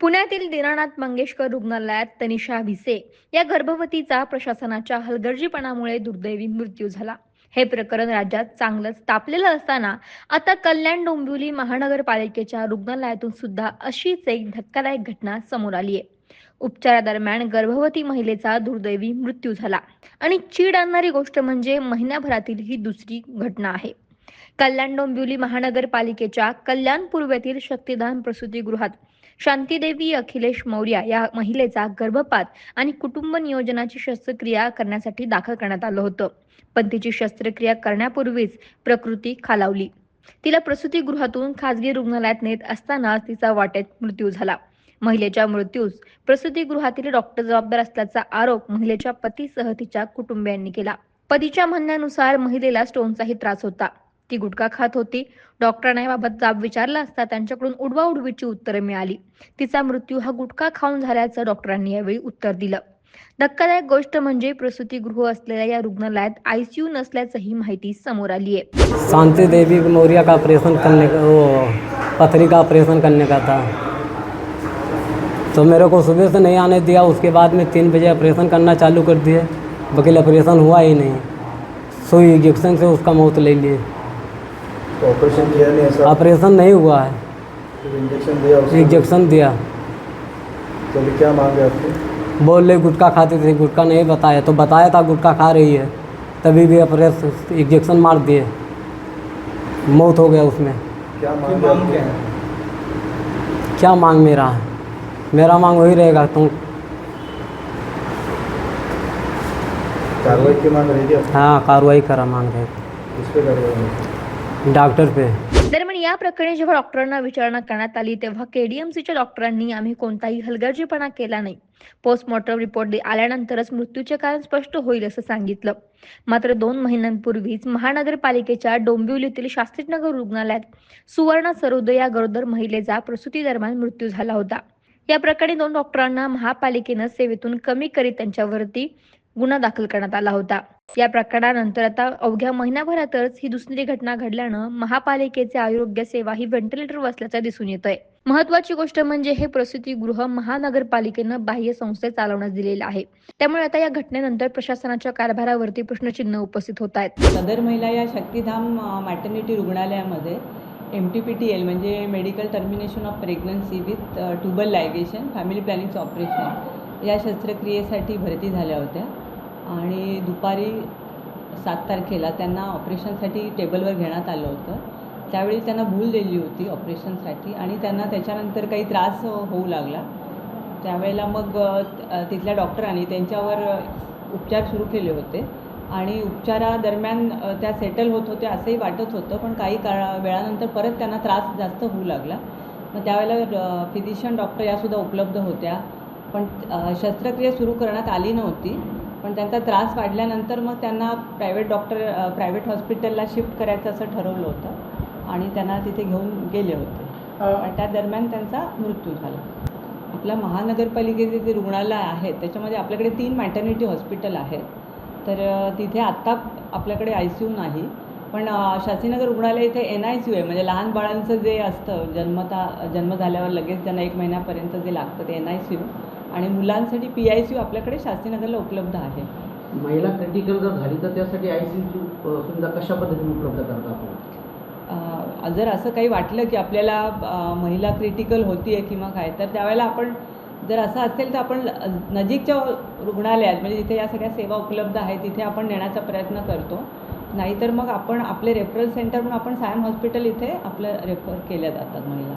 पुण्यातील दीनानाथ मंगेशकर रुग्णालयात तनिषा भिसे या गर्भवतीचा प्रशासनाच्या हलगर्जीपणामुळे दुर्दैवी मृत्यू झाला. हे प्रकरण राज्यात चांगलंच तापलेलं असताना आता कल्याण डोंबिवली महानगरपालिकेच्या रुग्णालयातून सुद्धा अशीच एक धक्कादायक घटना समोर आली आहे. उपचारादरम्यान गर्भवती महिलेचा दुर्दैवी मृत्यू झाला आणि चीड आणणारी गोष्ट म्हणजे महिन्याभरातील ही दुसरी घटना आहे. कल्याण डोंबिवली महानगरपालिकेच्या कल्याण पूर्वेतील शक्तिदान प्रसूतीगृहात शांतीदेवी अखिलेश मौर्या या महिलेचा गर्भपात आणि कुटुंब नियोजनाची शस्त्रक्रिया करण्यासाठी दाखल करण्यात आलं होतं. पण तिची शस्त्रक्रिया करण्यापूर्वीच प्रकृती खालावली. तिला प्रसूतीगृहातून खासगी रुग्णालयात नेत असताना तिचा वाटेत मृत्यू झाला. महिलेच्या मृत्यूस प्रसूतीगृहातील डॉक्टर जबाबदार असल्याचा आरोप महिलेच्या पतीसह तिच्या कुटुंबियांनी केला. पतीच्या म्हणण्यानुसार महिलेला स्टोनचाही त्रास होता. ती गुटखा खात होती. डॉक्टरांना याबाबत जाब विचारला असता त्यांच्याकडून उडवाउडवीची उत्तरं मिळाली. तिचा मृत्यू हा गुटखा खाऊन झाल्याचं डॉक्टरांनी यावेळी उत्तर दिलं. धक्कादायक गोष्ट म्हणजे प्रसूतीगृह असलेल्या या रुग्णालयात आयसीयू नसल्याचंही माहिती समोर आली आहे. शांति देवी मौर्य का ऑपरेशन करने का वो पथरी का ऑपरेशन करने का था। तो मेरे को सुबह से नहीं आने दिया उसके बाद में तीन बजे ऑपरेशन करना चालू कर दिए। वकील ऑपरेशन हुआ ही नहीं। सुई इंजेक्शन से उसका मौत ले लिए। तो ऑपरेशन किया नहीं ऐसा ऑपरेशन नहीं हुआ है। फिर इंजेक्शन दिया इंजेक्शन दिया। तो अभी क्या मांगे आपकी? बोल रहे गुटखा खाती थी गुटखा नहीं बताया। तो बताया था गुटखा खा रही है। तभी भी ऑपरेशन इंजेक्शन मार दिए। मौत हो गया उसमें। क्या मांगे आपकी? क्या मांग मेरा है? मेरा मांग वही रहेगा तुम कार्रवाई की मांग रहेगी हाँ कार्रवाई करा मांग रहे डॉक्टर पे. दरम्यान या प्रकरणी जेव्हा डॉक्टरांना विचारणा करण्यात आली तेव्हा केडीएमसीच्या डॉक्टरांनी आम्ही कोणताही हलगर्जीपणा केला नाही. पोस्टमॉर्टम रिपोर्ट आल्यानंतरच मृत्यूचे कारण स्पष्ट होईल असं सांगितलं. मात्र दोन महिन्यांपूर्वीच महानगरपालिकेच्या डोंबिवलीतील शास्त्रीनगर रुग्णालयात सुवर्ण सरोदय या गरोदर महिलेचा प्रसूती दरम्यान मृत्यू झाला होता. या प्रकरणी दोन डॉक्टरांना महापालिकेनं सेवेतून कमी करीत त्यांच्यावरती गुन्हा दाखल करण्यात आला होता. या प्रकारानंतर आता अवघ्या महिन्याभरातच ही दुसरी घटना घडल्यानं महापालिकेचे आरोग्य सेवा ही व्हेंटिलेटर असल्याचं दिसून येत आहे महत्वाची गोष्ट म्हणजे हे प्रसूतीगृह महानगरपालिकेनं बाह्य संस्थे चालवण्यास दिलेलं आहे. त्यामुळे आता या घटनेनंतर प्रशासनाच्या कारभारावरती प्रश्नचिन्ह उपस्थित होत आहेत. सदर महिला या शक्तिधाम मॅटर्निटी रुग्णालयामध्ये M T P T L म्हणजे medical termination of pregnancy with tubal ligation family प्लॅनिंगचं operation या शस्त्रक्रियेसाठी भरती झाल्या होत्या. आणि दुपारी सात तारखेला त्यांना ऑपरेशनसाठी टेबलवर घेण्यात आलं होतं. त्यावेळी त्यांना भूल दिली होती ऑपरेशनसाठी आणि त्यांना त्याच्यानंतर काही त्रास होऊ लागला. त्यावेळेला मग तिथल्या डॉक्टरांनी त्यांच्यावर उपचार सुरू केले होते आणि उपचारादरम्यान त्या सेटल होत होत्या असंही वाटत होतं पण काही काळा वेळानंतर परत त्यांना त्रास जास्त होऊ लागला. मग त्यावेळेला फिजिशियन डॉक्टर यासुद्धा उपलब्ध होत्या. पण शस्त्रक्रिया सुरू करण्यात आली नव्हती. पण त्यांचा त्रास वाढल्यानंतर मग त्यांना प्रायव्हेट डॉक्टर प्रायव्हेट हॉस्पिटलला शिफ्ट करायचं असं ठरवलं होतं आणि त्यांना तिथे घेऊन गेले होते. आणि त्या दरम्यान त्यांचा मृत्यू झाला. आपल्या महानगरपालिकेचे जे रुग्णालय आहेत त्याच्यामध्ये आपल्याकडे तीन मॅटर्निटी हॉस्पिटल आहेत. तर तिथे आत्ता आपल्याकडे आय सी यू नाही पण अ, शास्त्रीनगर रुग्णालय इथे एन आय सी यू आहे. म्हणजे लहान बाळांचं जे असतं जन्मता जन्म झाल्यावर लगेच त्यांना एक महिन्यापर्यंत जे लागतं ते एन आय सी यू आणि मुलांसाठी पी आय सी यू आपल्याकडे शास्त्रीनगरला उपलब्ध आहे. महिला क्रिटिकल जर झाली तर त्यासाठी आय सी यूची सुविधा कशा पद्धतीने उपलब्ध करता आपण? जर असं काही वाटलं की आपल्याला महिला क्रिटिकल होती आहे किंवा काय तर त्यावेळेला आपण जर असं असेल तर आपण नजीकच्या रुग्णालयात म्हणजे जिथे या सगळ्या सेवा उपलब्ध आहेत तिथे आपण नेण्याचा प्रयत्न करतो. नाहीतर मग आपण आपले रेफरल सेंटर म्हणून आपण सायन हॉस्पिटल इथे आपलं रेफर केल्या जातात महिला.